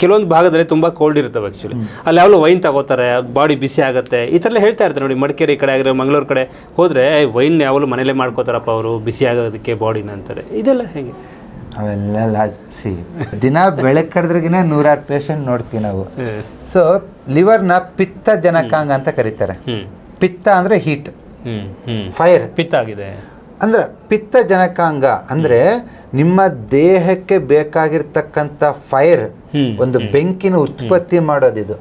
ಕೆಲವೊಂದು ಭಾಗದಲ್ಲಿ ತುಂಬಾ ಕೋಲ್ಡ್ ಇರ್ತವೆ ಆಕ್ಚುಲಿ ಅಲ್ಲಿ ಯಾವಾಗಲೂ ವೈನ್ ತಗೋತಾರೆ ಬಾಡಿ ಬಿಸಿ ಆಗುತ್ತೆ ಈ ಥರ ಎಲ್ಲ ಹೇಳ್ತಾ ಇರ್ತಾರೆ ನೋಡಿ ಮಡಿಕೇರಿ ಕಡೆ ಆಗಿರೋ ಮಂಗಳೂರು ಕಡೆ ಹೋದರೆ ವೈನ್ ಯಾವಾಗಲೂ ಮನೇಲೆ ಮಾಡ್ಕೋತಾರಪ್ಪ ಅವರು ಬಿಸಿ ಆಗೋದಕ್ಕೆ ಬಾಡಿನ ಅಂತಾರೆ. ಇದೆಲ್ಲ ಹೇಗೆ? ಅವೆಲ್ಲ ಸಿ ದಿನ ಬೆಳಕರ್ದ್ರಗಿನ ಕರೆದ್ರಿಗಿನ ನೂರಾರು ಪೇಷಂಟ್ ನೋಡ್ತೀವಿ ನಾವು. ಸೊ ಲಿವರ್ನ ಪಿತ್ತ ಜನಕಾಂಗ ಅಂತ ಕರೀತಾರೆ. ಪಿತ್ತ ಅಂದರೆ ಹೀಟ್ ಫೈರ್ ಪಿತ್ತ ಆಗಿದೆ. ಅಂದ್ರೆ ಪಿತ್ತ ಜನಕಾಂಗ ಅಂದ್ರೆ ನಿಮ್ಮ ದೇಹಕ್ಕೆ ಬೇಕಾಗಿರ್ತಕ್ಕಂಥ ಫೈರ್ ಒಂದು ಬೆಂಕಿನ ಉತ್ಪತ್ತಿ ಮಾಡೋದಿದು.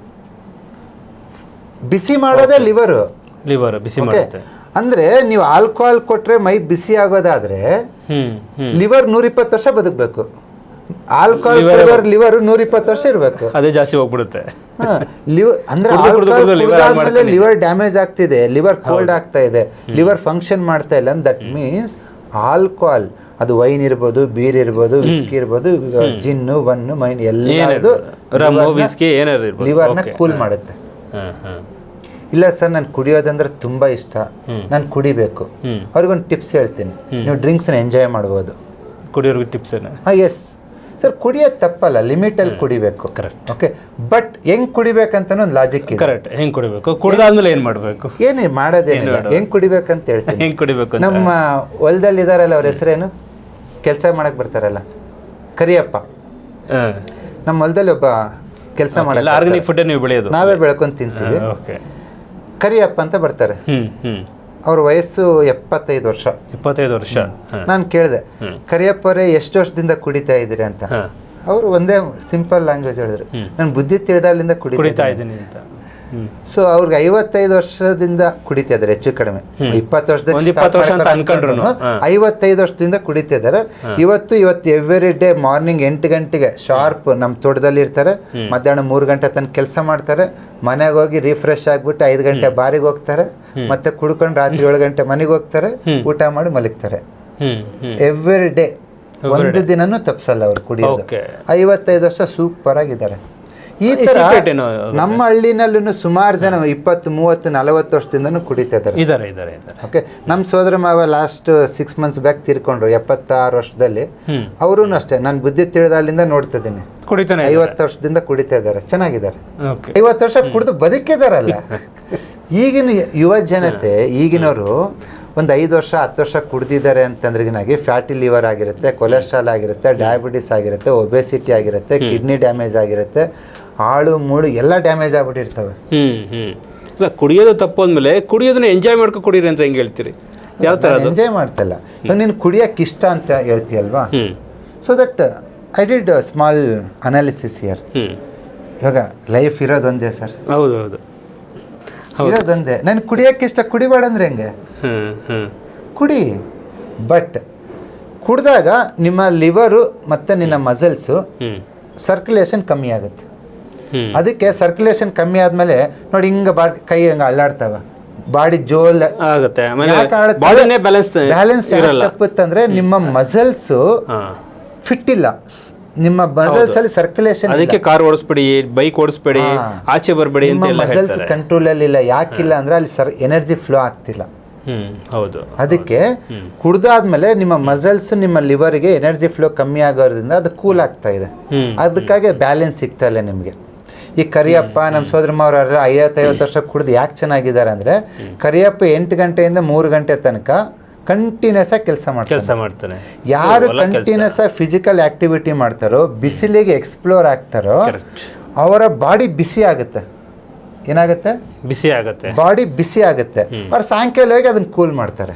ಬಿಸಿ ಮಾಡೋದೇ ಲಿವರು ಲಿವರ್ ಬಿಸಿ ಮಾಡುತ್ತೆ. ಅಂದ್ರೆ ನೀವು ಆಲ್ಕೋಹಾಲ್ ಕೊಟ್ರೆ ಮೈ ಬಿಸಿ ಆಗೋದಾದ್ರೆ ಲಿವರ್ ನೂರ ನೂರಿಪ್ಪತ್ತು ವರ್ಷ ಬದುಕಬೇಕು. ಆಲ್ಕೋಹಾಲ್ ಲಿವರ್ ಲಿವರ್ ನೂರಿಪ್ಪತ್ತು ವರ್ಷ ಇರಬೇಕು. ಅದೇ ಜಾಸ್ತಿ ಹೋಗ್ಬಿಡುತ್ತೆ. ಲಿವರ್ ಅಂದ್ರೆ. ಲಿವರ್ ಡ್ಯಾಮೇಜ್ ಆಗ್ತಿದೆ ಲಿವರ್ ಕೋಲ್ಡ್ ಆಗ್ತಾ ಇದೆ ಲಿವರ್ ಫಂಕ್ಷನ್ ಮಾಡ್ತಾ ಇಲ್ಲ ದಟ್ ಮೀನ್ಸ್ ಆಲ್ಕೋಹಾಲ್. ಅದು ವೈನ್ ಇರ್ಬೋದು ಬೀರ್ ಇರ್ಬೋದು ವಿಸ್ಕಿ ಇರ್ಬೋದು ಜಿನ್ನು ಬನ್ನು ಮೈನ್ ಎಲ್ಲದು ಇರ್ಬೋದು. ಲಿವರ್ನ ಕೂಲ್ ಮಾಡುತ್ತೆ. ಇಲ್ಲ ಸರ್ ನಾನು ಕುಡಿಯೋದಂದ್ರೆ ತುಂಬಾ ಇಷ್ಟ. ನಾನು ಕುಡಿಬೇಕು. ಅವ್ರಿಗೊಂದು ಟಿಪ್ಸ್ ಹೇಳ್ತೀನಿ. ನೀವು ಡ್ರಿಂಕ್ಸ್ನ ಎಂಜಾಯ್ ಮಾಡ್ಬೋದು. ಕುಡಿಯೋರ್ಗೆ ಟಿಪ್ಸ್ ಎಸ್ ಸರ್ ಕುಡಿಯೋದು ತಪ್ಪಲ್ಲ ಲಿಮಿಟಲ್ಲಿ ಕುಡಿಬೇಕು. ಕರೆಕ್ಟ್ ಓಕೆ ಬಟ್ ಹೆಂಗ್ ಕುಡಿಬೇಕಂತ ಒಂದು ಲಾಜಿಕ್ ಕರೆಕ್ಟ್ ಹೆಂಗ್ ಕುಡಿಬೇಕು? ಕುಡ್ದಾದ್ಮೇಲೆ ಏನು ಮಾಡಬೇಕು? ಏನು ಮಾಡೋದೇನಿಲ್ಲ. ಹೆಂಗ್ ಕುಡಿಬೇಕಂತ ಹೇಳ್ತೀನಿ. ಹೆಂಗ್ ಕುಡಿಬೇಕು ನಮ್ಮ ಹೊಲದಲ್ಲಿ ಇದಾರಲ್ಲ ಅವ್ರ ಹೆಸರೇನು? ಕೆಲಸ ಮಾಡಕ್ಕೆ ಬರ್ತಾರಲ್ಲ. ಕರಿಯಪ್ಪ. ನಮ್ಮ ಹೊಲದಲ್ಲಿ ಒಬ್ಬ ಕೆಲಸ ಮಾಡಲ್ಲ ಆರ್ಗಾನಿಕ್ ಫುಡ್ ನೀವು ಬೆಳೆಯೋದು? ನಾವೇ ಬೆಳ್ಕೊಂಡು ತಿಂತೀವಿ. ಓಕೆ ಕರಿಯಪ್ಪ ಅಂತ ಬರ್ತಾರೆ. ಅವ್ರ ವಯಸ್ಸು ಎಪ್ಪತ್ತೈದು ವರ್ಷ. ಇಪ್ಪತ್ತೈದು ವರ್ಷ. ನಾನು ಕೇಳಿದೆ ಕರಿಯಪ್ಪರೇ ಎಷ್ಟು ವರ್ಷದಿಂದ ಕುಡಿತಾ ಇದ್ದೀರಿ ಅಂತ. ಅವರು ಒಂದೇ ಸಿಂಪಲ್ ಲ್ಯಾಂಗ್ವೇಜ್ ಹೇಳಿದ್ರು. ನಾನು ಬುದ್ಧಿ ತಿಳಿದ ಕುಡಿತಾ ಕುಡಿತಾ ಇದ್ದೀನಿ ಅಂತ. ಸೊ ಅವ್ರಿಗೆ ಐವತ್ತೈದು ವರ್ಷದಿಂದ ಕುಡಿತಾ ಇದಾರೆ ಹೆಚ್ಚು ಕಡಿಮೆ. ಇಪ್ಪತ್ತು ವರ್ಷದ. ಐವತ್ತೈದು ವರ್ಷದಿಂದ ಕುಡಿತಾ ಇದಾರೆ ಇವತ್ತು ಇವತ್ತು ಎವ್ರಿ ಡೇ ಮಾರ್ನಿಂಗ್ ಎಂಟು ಗಂಟೆಗೆ ಶಾರ್ಪ್ ನಮ್ಮ ತೋಟದಲ್ಲಿ ಇರ್ತಾರೆ. ಮಧ್ಯಾಹ್ನ ಮೂರು ಗಂಟೆ ತನಕ ಕೆಲಸ ಮಾಡ್ತಾರೆ. ಮನೆಗೆ ಹೋಗಿ ರಿಫ್ರೆಶ್ ಆಗ್ಬಿಟ್ಟು ಐದು ಗಂಟೆ ಬಾರಿಗೆ ಹೋಗ್ತಾರೆ. ಮತ್ತೆ ಕುಡ್ಕೊಂಡು ರಾತ್ರಿ ಏಳು ಗಂಟೆ ಮನೆಗೆ ಹೋಗ್ತಾರೆ. ಊಟ ಮಾಡಿ ಮಲಗ್ತಾರೆ. ಎವ್ರಿ ಡೇ ಒಂದು ದಿನನೂ ತಪ್ಸಲ್ಲ ಅವ್ರು ಕುಡಿಯೋಕೆ ಐವತ್ತೈದು ವರ್ಷ ಸೂಪರ್ ಆಗಿದ್ದಾರೆ. ಈ ತರ ನಮ್ಮ ಹಳ್ಳಿನಲ್ಲೂ ಸುಮಾರು ಜನ ಇಪ್ಪತ್ತು ಮೂವತ್ತು ನಲವತ್ತು ವರ್ಷದಿಂದನೂ ಕುಡಿತಾ ಇದ್ದಾರೆ ಇದ್ದಾರೆ ಇದಾರೆ ಇದಾರೆ ಓಕೆ ನಮ್ಮ ಸೋದರ ಮಾವ ಲಾಸ್ಟ್ ಸಿಕ್ಸ್ ಮಂತ್ಸ್ ಬ್ಯಾಕ್ ತೀರ್ಕೊಂಡ್ರು ಎಪ್ಪತ್ತಾರು ವರ್ಷದಲ್ಲಿ. ಅವರು ಅಷ್ಟೇ ನಾನು ಬುದ್ಧಿ ಅಲ್ಲಿಂದ ನೋಡ್ತಾ ಇದ್ದೀನಿ. ಕುಡಿತಾನೆ ಐವತ್ತು ವರ್ಷದಿಂದ ಕುಡಿತಾ ಇದ್ದಾರೆ ಚೆನ್ನಾಗಿದ್ದಾರೆ. ಐವತ್ತು ವರ್ಷ ಕುಡಿದು ಬದುಕಿದಾರಲ್ಲ. ಈಗಿನ ಯುವ ಜನತೆ ಈಗಿನವರು ಒಂದು ಐದು ವರ್ಷ ಹತ್ತು ವರ್ಷ ಕುಡ್ದಿದ್ದಾರೆ ಅಂತಂದ್ರಿಗಿನಾಗಿ ಫ್ಯಾಟಿ ಲಿವರ್ ಆಗಿರುತ್ತೆ ಕೊಲೆಸ್ಟ್ರಾಲ್ ಆಗಿರುತ್ತೆ ಡಯಾಬಿಟಿಸ್ ಆಗಿರುತ್ತೆ ಒಬೆಸಿಟಿ ಆಗಿರುತ್ತೆ ಕಿಡ್ನಿ ಡ್ಯಾಮೇಜ್ ಆಗಿರುತ್ತೆ. ಹಾಳು ಮೂಳು ಎಲ್ಲ ಡ್ಯಾಮೇಜ್ ಆಗ್ಬಿಟ್ಟಿರ್ತವೆ. ಹ್ಮ್ ಹ್ಮ್. ಇಲ್ಲ ಕುಡಿಯೋದು ತಪ್ಪು ಅಂದ್ಮೇಲೆ ಕುಡಿಯೋದನ್ನ ಎಂಜಾಯ್ ಮಾಡ್ಕೊ ಕುಡೀರಿ ಅಂತ ಹೆಂಗ್ ಹೇಳ್ತೀರಿ? ಯಾವ ಥರ ಅದು? ಎಂಜಾಯ್ ಮಾಡ್ತಲ್ಲ. ನೀನು ಕುಡಿಯಕ್ಕೆ ಇಷ್ಟ ಅಂತ ಹೇಳ್ತೀಯಲ್ವಾ? So that I did small analysis year ಇವಾಗ ಲೈಫ್ ಇರೋದೊಂದೇ ಸರ್ ಹೌದು ಹೌದು. ಇರೋದೊಂದೇ. ನಾನು ಕುಡಿಯಕ್ಕೆ ಇಷ್ಟ ಕುಡಿಬೇಡಂದ್ರೆ ಹೆಂಗೆ? ಕುಡಿ. ಬಟ್ ಕುಡಿದಾಗ ನಿಮ್ಮ ಲಿವರು ಮತ್ತು ನಿನ್ನ ಮಸಲ್ಸು ಸರ್ಕ್ಯುಲೇಷನ್ ಕಮ್ಮಿ ಆಗುತ್ತೆ. ಅದಕ್ಕೆ ಸರ್ಕ್ಯುಲೇಷನ್ ಕಮ್ಮಿ ಆದಮೇಲೆ ನೋಡಿ ಹಿಂಗ ಬಾ ಕೈ ಹಂಗ ಅಲ್ಲಾಡ್ತಾವ. ಬಾಡಿ ಜೋಲ್ ಆಗುತ್ತೆ. ಬ್ಯಾಲೆನ್ಸ್ ಬ್ಯಾಲೆನ್ಸ್ ತಪ್ಪುತ್ತಂದ್ರೆ ನಿಮ್ಮ ಮಸಲ್ಸ್ ಫಿಟ್ ಇಲ್ಲ. ನಿಮ್ಮ ಮಸಲ್ಸ್ ಅಲ್ಲಿ ಸರ್ಕ್ಯುಲೇಷನ್ ಅದಕ್ಕೆ ಕಾರ್ ಓಡಿಸ್ಬೇಡಿ ಬೈಕ್ ಓಡಿಸ್ಬೇಡಿ ಆಚೆ ಬರಬೇಡಿ ಅಂತ ಮಸಲ್ಸ್ ಕಂಟ್ರೋಲ್ ಅಲ್ಲಿ ಇಲ್ಲ. ಯಾಕಿಲ್ಲ ಅಂದ್ರೆ ಅಲ್ಲಿ ಸರ್ ಎನರ್ಜಿ ಫ್ಲೋ ಆಗ್ತಿಲ್ಲ. ಹೌದು ಅದಕ್ಕೆ ಕುಡ್ದಾದ್ಮೇಲೆ ನಿಮ್ಮ ಮಸಲ್ಸ್ ನಿಮ್ಮ ಲಿವರ್ಗೆ ಎನರ್ಜಿ ಫ್ಲೋ ಕಮ್ಮಿ ಆಗೋದ್ರಿಂದ ಅದು ಕೂಲ್ ಆಗ್ತಾ ಇದೆ. ಅದಕ್ಕಾಗಿ ಬ್ಯಾಲೆನ್ಸ್ ಸಿಗ್ತಾ ಇಲ್ಲ ನಿಮಗೆ. ಈ ಕರಿಯಪ್ಪ ನಮ್ಮ ಸೋದರ ಮಾವರೆಲ್ಲ ಐವತ್ತೈವತ್ತು ವರ್ಷ ಕುಡ್ದು ಯಾಕೆ ಚೆನ್ನಾಗಿದ್ದಾರೆ ಅಂದರೆ ಕರಿಯಪ್ಪ ಎಂಟು ಗಂಟೆಯಿಂದ ಮೂರು ಗಂಟೆ ತನಕ ಕಂಟಿನ್ಯೂಸ್ ಆಗಿ ಕೆಲಸ ಮಾಡ್ತಾರೆ ಕೆಲಸ ಮಾಡ್ತಾನೆ. ಯಾರು ಕಂಟಿನ್ಯೂಸ್ ಆಗಿ ಫಿಸಿಕಲ್ ಆಕ್ಟಿವಿಟಿ ಮಾಡ್ತಾರೋ ಬಿಸಿಲಿಗೆ ಎಕ್ಸ್ಪ್ಲೋರ್ ಆಗ್ತಾರೋ ಅವರ ಬಾಡಿ ಬಿಸಿ ಆಗುತ್ತೆ. ಏನಾಗುತ್ತೆ? ಬಿಸಿ ಆಗುತ್ತೆ. ಬಾಡಿ ಬಿಸಿ ಆಗುತ್ತೆ. ಅವ್ರು ಸಾಯಂಕಾಲ ಹೋಗಿ ಅದನ್ನ ಕೂಲ್ ಮಾಡ್ತಾರೆ.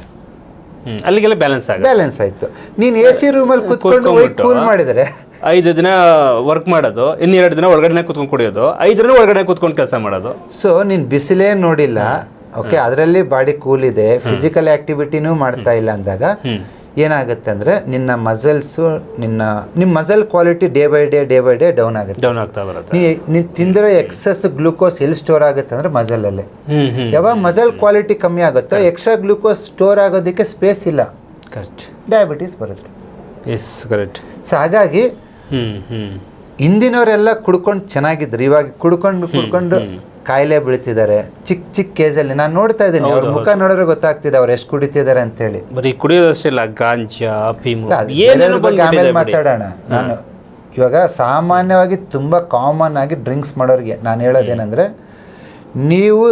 ಅಲ್ಲಿಗೆಲ್ಲ ಬ್ಯಾಲೆನ್ಸ್ ಆಗುತ್ತೆ. ಬ್ಯಾಲೆನ್ಸ್ ಆಯಿತು. ನೀನು ಎ ಸಿ ರೂಮಲ್ಲಿ ಕೂತ್ಕೊಂಡು ಹೋಗಿ ಕೂಲ್ ಮಾಡಿದರೆ ಐದು ದಿನ ವರ್ಕ್ ಮಾಡೋದು ಇನ್ನೆರಡು ದಿನ ಒಳಗಡೆ ಕುತ್ಕೊಂಡು ಕುಡಿಯೋದು ಐದು ದಿನ ಒಳಗಡೆ ಕುತ್ಕೊಂಡು ಕೆಲಸ ಮಾಡೋದು. ಸೊ ನೀನು ಬಿಸಿಲೇ ನೋಡಿಲ್ಲ. ಓಕೆ ಅದರಲ್ಲಿ ಬಾಡಿ ಕೂಲ್ ಇದೆ. ಫಿಸಿಕಲ್ ಆಕ್ಟಿವಿಟಿನೂ ಮಾಡ್ತಾ ಇಲ್ಲ ಅಂದಾಗ ಏನಾಗುತ್ತೆ ಅಂದರೆ ನಿನ್ನ ಮಸಲ್ಸು ನಿನ್ನ ನಿಮ್ಮ muscle quality day by day day by day down ಆಗುತ್ತೆ. ಡೌನ್ ಆಗ್ತಾ ಬರುತ್ತೆ. ನೀ ನೀನು ತಿಂದಿರೋ ಎಕ್ಸಸ್ ಗ್ಲೂಕೋಸ್ ಎಲ್ಲಿ ಸ್ಟೋರ್ ಆಗುತ್ತೆ ಅಂದರೆ ಮಸಲಲ್ಲಿ ಯಾವಾಗ ಮಸಲ್ ಕ್ವಾಲಿಟಿ ಕಮ್ಮಿ ಆಗುತ್ತೋ ಎಕ್ಸ್ಟ್ರಾ ಗ್ಲೂಕೋಸ್ ಸ್ಟೋರ್ ಆಗೋದಕ್ಕೆ ಸ್ಪೇಸ್ ಇಲ್ಲ. ಕರೆಕ್ಟ್ ಡಯಾಬಿಟೀಸ್ ಬರುತ್ತೆ. ಎಸ್ ಕರೆಕ್ಟ್ ಸೊ ಹಾಗಾಗಿ ಹಿಂದಿನವರೆಲ್ಲ ಕುಡ್ಕೊಂಡು ಚೆನ್ನಾಗಿದ್ರು ಇವಾಗ ಕುಡ್ಕೊಂಡು ಕುಡ್ಕೊಂಡು ಕಾಯಿಲೆ ಬೀಳ್ತಿದ್ದಾರೆ. ಚಿಕ್ಕ ಚಿಕ್ಕ ಕೇಸಲ್ಲಿ ನಾನು ನೋಡ್ತಾ ಇದ್ದೀನಿ. ಅವ್ರ ಮುಖ ನೋಡಿದ್ರೆ ಗೊತ್ತಾಗ್ತಿದೆ ಅವ್ರು ಎಷ್ಟು ಕುಡಿತಿದ್ದಾರೆ ಅಂತ ಹೇಳಿ ಬರೀ ಕುಡಿಯೋದಷ್ಟೇ ಇಲ್ಲ ಗಾಂಜಾ ಬಗ್ಗೆ ಆಮೇಲೆ ಮಾತಾಡೋಣ. ನಾನು ಇವಾಗ ಸಾಮಾನ್ಯವಾಗಿ ತುಂಬ ಕಾಮನ್ ಆಗಿ ಡ್ರಿಂಕ್ಸ್ ಮಾಡೋರಿಗೆ ನಾನು ಹೇಳೋದೇನೆಂದರೆ ನೀವು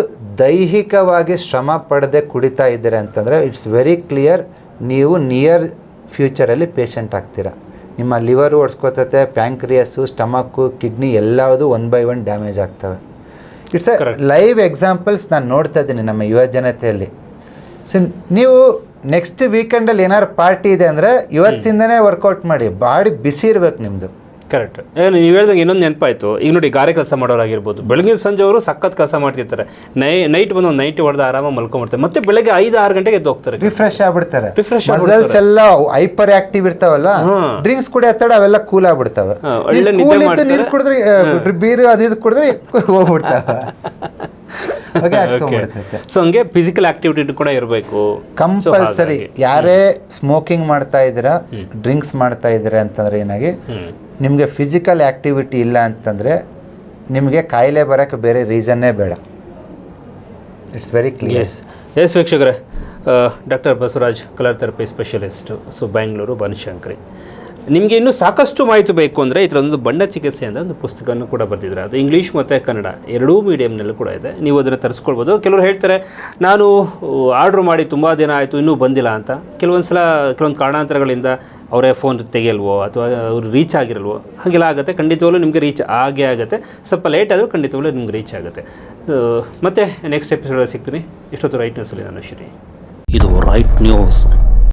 ದೈಹಿಕವಾಗಿ ಶ್ರಮ ಪಡದೆ ಕುಡಿತಾ ಇದ್ದೀರ ಅಂತಂದರೆ ಇಟ್ಸ್ ವೆರಿ ಕ್ಲಿಯರ್ ನೀವು ನಿಯರ್ ಫ್ಯೂಚರಲ್ಲಿ ಪೇಷಂಟ್ ಆಗ್ತೀರಾ. ನಿಮ್ಮ ಲಿವರು ಒಡ್ಸ್ಕೊತತೆ ಪ್ಯಾಂಕ್ರಿಯಸ್ಸು ಸ್ಟಮಕ್ಕು ಕಿಡ್ನಿ ಎಲ್ಲವುದು ಒನ್ ಬೈ ಒನ್ ಡ್ಯಾಮೇಜ್ ಆಗ್ತವೆ. It's a. ಲೈವ್ ಎಕ್ಸಾಂಪಲ್ಸ್ ನಾನು ನೋಡ್ತಾ ಇದ್ದೀನಿ ನಮ್ಮ ಯುವ ಜನತೆಯಲ್ಲಿ. ಸೊ ನೀವು ನೆಕ್ಸ್ಟ್ ವೀಕೆಂಡಲ್ಲಿ ಏನಾದ್ರು ಪಾರ್ಟಿ ಇದೆ ಅಂದರೆ ಇವತ್ತಿಂದನೇ ವರ್ಕೌಟ್ ಮಾಡಿ ಬಾಡಿ ಬಿಸಿ ಇರ್ಬೇಕು ನಿಮ್ಮದು ಕರೆಕ್ಟ್ ಏನು ನೀವು ಹೇಳ್ದಂಗೆ ಇನ್ನೊಂದು ನೆನಪಾಯ್ತು. ಈಗ ನೋಡಿ ಗಾರೆ ಕೆಲಸ ಮಾಡೋರಾಗಿರ್ಬೋದು. ಬೆಳಗಿನ ಸಂಜೆ ಅವರು ಸಖತ್ ಕೆಲಸ ಮಾಡ್ತಿರ್ತಾರೆ. ನೈ ನೈಟ್ ಬಂದು ಒಂದು ನೈಟ್ ಹೊಡೆದು ಆರಾಮ ಮಲ್ಕೊಂಡ್ಬಿಡ್ತಾರೆ. ಮತ್ತೆ ಬೆಳಗ್ಗೆ ಐದು ಆರು ಗಂಟೆಗೆ ಎದ್ದು ಹೋಗ್ತಾರೆ ರಿಫ್ರೆಶ್ ಆಗ್ಬಿಡ್ತಾರೆ. ರಿಫ್ರೆಶ್ ಮಸಲ್ಸ್ ಎಲ್ಲ ಹೈಪರ್ ಆಕ್ಟಿವ್ ಇರ್ತಾವಲ್ಲ ಡ್ರಿಂಕ್ಸ್ ಕುಡಿ ಹತ್ತಾಡ ಅವೆಲ್ಲ ಕೂಲ್ ಆಗ್ಬಿಡ್ತಾವೆ. ಒಳ್ಳೆ ನೀರು ಕುಡಿದ್ರೆ ಬೀರು ಅದು ಇದು ಕುಡಿದ್ರೆ ಹೋಗ್ಬಿಡ್ತಾವೆ. ಸೊ ಹಂಗೆ ಫಿಸಿಕಲ್ ಆಕ್ಟಿವಿಟಿ ಕೂಡ ಇರಬೇಕು. ಕಂಪಲ್ಸರಿ ಯಾರೇ ಸ್ಮೋಕಿಂಗ್ ಮಾಡ್ತಾ ಇದ್ದೀರಾ ಡ್ರಿಂಕ್ಸ್ ಮಾಡ್ತಾ ಇದ್ದೀರಾ ಅಂತಂದ್ರೆ ಏನಾಗಿ ನಿಮಗೆ ಫಿಸಿಕಲ್ ಆಕ್ಟಿವಿಟಿ ಇಲ್ಲ ಅಂತಂದರೆ ನಿಮಗೆ ಕಾಯಿಲೆ ಬರೋಕ್ಕೆ ಬೇರೆ ರೀಸನ್ನೇ ಬೇಡ. It's very clear yes yes ವೀಕ್ಷಕರೇ. Doctor Basavaraj colour therapy specialist so Bangalore Banashankari ನಿಮಗೆ ಇನ್ನೂ ಸಾಕಷ್ಟು ಮಾಹಿತಿ ಬೇಕು ಅಂದರೆ ಇದರೊಂದು ಬಣ್ಣ ಚಿಕಿತ್ಸೆ ಅಂತ ಒಂದು ಪುಸ್ತಕವನ್ನು ಕೂಡ ಬರೆದಿದ್ದಾರೆ. ಅದು ಇಂಗ್ಲೀಷ್ ಮತ್ತು ಕನ್ನಡ ಎರಡೂ ಮೀಡಿಯಮ್ನಲ್ಲೂ ಕೂಡ ಇದೆ. ನೀವು ಅದನ್ನು ತರಿಸ್ಕೊಳ್ಬೋದು. ಕೆಲವರು ಹೇಳ್ತಾರೆ, ನಾನು ಆರ್ಡ್ರ್ ಮಾಡಿ ತುಂಬ ದಿನ ಆಯಿತು, ಇನ್ನೂ ಬಂದಿಲ್ಲ ಅಂತ. ಕೆಲವೊಂದು ಸಲ ಕೆಲವೊಂದು ಕಾರಣಾಂತರಗಳಿಂದ ಅವರೇ ಫೋನ್ ತೆಗೆಯಲ್ವೋ ಅಥವಾ ಅವರು ರೀಚ್ ಆಗಿರಲ್ವೋ, ಹಾಗೆಲ್ಲ ಆಗುತ್ತೆ. ಖಂಡಿತವಾಗ್ಲೂ ನಿಮಗೆ ರೀಚ್ ಆಗೇ ಆಗುತ್ತೆ. ಸ್ವಲ್ಪ ಲೇಟ್ ಆದರೂ ಖಂಡಿತವಾಗ್ಲೂ ನಿಮ್ಗೆ ರೀಚ್ ಆಗುತ್ತೆ. ಮತ್ತು ನೆಕ್ಸ್ಟ್ ಎಪಿಸೋಡಲ್ಲಿ ಸಿಗ್ತೀನಿ. ಇಷ್ಟೊತ್ತು ರೈಟ್ ನ್ಯೂಸಲ್ಲಿ ನಾನು ಶ್ರೀ ಇದು ರೈಟ್ ನ್ಯೂಸ್